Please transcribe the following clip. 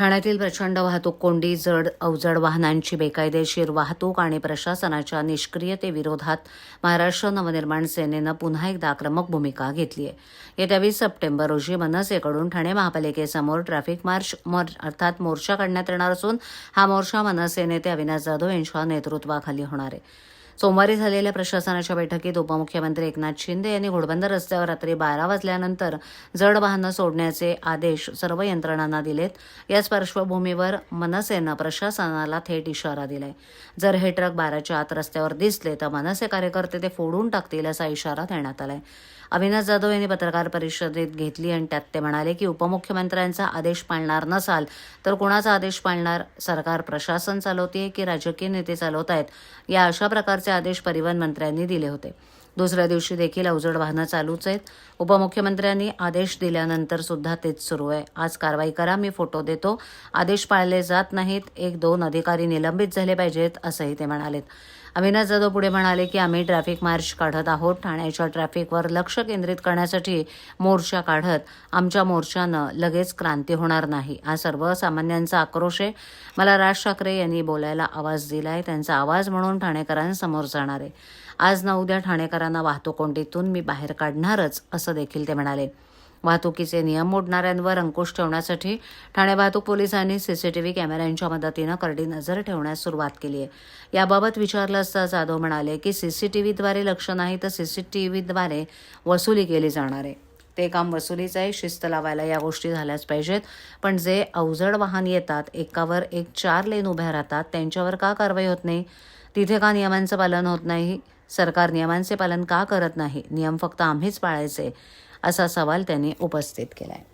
ठाण्यातील प्रचंड वाहतूक कोंडी जड अवजड वाहनांची बेकायदेशीर वाहतूक आणि प्रशासनाच्या निष्क्रियतेविरोधात महाराष्ट्र नवनिर्माण सेनेनं पुन्हा एकदा आक्रमक भूमिका घेतली आहे. येत्या वीस सप्टेंबर रोजी मनसेकडून ठाणे महापालिकेसमोर ट्रॅफिक मार्च मोर अर्थात मोर्चा काढण्यात येणार असून हा मोर्चा मनसे नेते अविनाश जाधव यांच्या नेतृत्वाखाली होणार आहे. सोमवारी झालेल्या प्रशासनाच्या बैठकीत उपमुख्यमंत्री एकनाथ शिंदे यांनी घोडबंदर रस्त्यावर रात्री बारा वाजल्यानंतर जड वाहनं सोडण्याचे आदेश सर्व यंत्रणांना दिलेत. याच पार्श्वभूमीवर मनसेनं प्रशासनाला थेट इशारा दिलाय. जर हे ट्रक बाराच्या आत रस्त्यावर दिसले तर मनसे कार्यकर्ते ते फोडून टाकतील असा इशारा देण्यात आलाय. अविनाश जाधव यांनी पत्रकार परिषदेत घेतली आणि त्यात ते म्हणाले की उपमुख्यमंत्र्यांचा आदेश पाळणार नसाल तर कुणाचा आदेश पाळणार? सरकार प्रशासन चालवते की राजकीय नेते चालवत आहेत या अशा प्रकारचे आदेश परिवहन मंत्र्यांनी दिले होते. दुसऱ्या दिवशी देखील अवजड वाहनं चालूच आहेत. उपमुख्यमंत्र्यांनी आदेश दिल्यानंतर सुद्धा तेच सुरू आहे. आज कारवाई करा मी फोटो देतो. आदेश पाळले जात नाहीत. एक दोन अधिकारी निलंबित झाले पाहिजेत असंही ते म्हणालेत. अविनाश जाधव पुढे म्हणाले की आम्ही ट्रॅफिक मार्च काढत आहोत. ठाण्याच्या ट्रॅफिकवर लक्ष केंद्रित करण्यासाठी मोर्चा काढत आमच्या मोर्चानं लगेच क्रांती होणार नाही. हा सर्वसामान्यांचा आक्रोश आहे. मला राज ठाकरे यांनी बोलायला आवाज दिला आहे त्यांचा आवाज म्हणून ठाणेकरांसमोर जाणार आहे. आज ना उद्या ठाणेकरांना वाहतूक कोंडीतून मी बाहेर काढणारच असं देखील ते म्हणाले. वाहतुकीचे नियम मोडणाऱ्यांवर अंकुश ठेवण्यासाठी ठाणे वाहतूक पोलिसांनी सीसीटीव्ही कॅमेऱ्यांच्या मदतीनं करडी नजर ठेवण्यास सुरुवात केली आहे. याबाबत विचारलं असता जाधव म्हणाले की सीसीटीव्हीद्वारे लक्ष नाही तर सीसीटीव्हीद्वारे वसुली केली जाणार आहे. ते काम वसुलीचं आहे शिस्त लावायला या गोष्टी झाल्याच पाहिजेत. पण जे अवजड वाहन येतात एकावर एक चार लेन उभ्या राहतात त्यांच्यावर का कारवाई होत नाही? तिथे का नियमांचं पालन होत नाही? सरकार नियमांचे पालन का करत नाही? नियम फक्त आम्हीच पाळायचे? असा सवाल त्यांनी उपस्थित केला आहे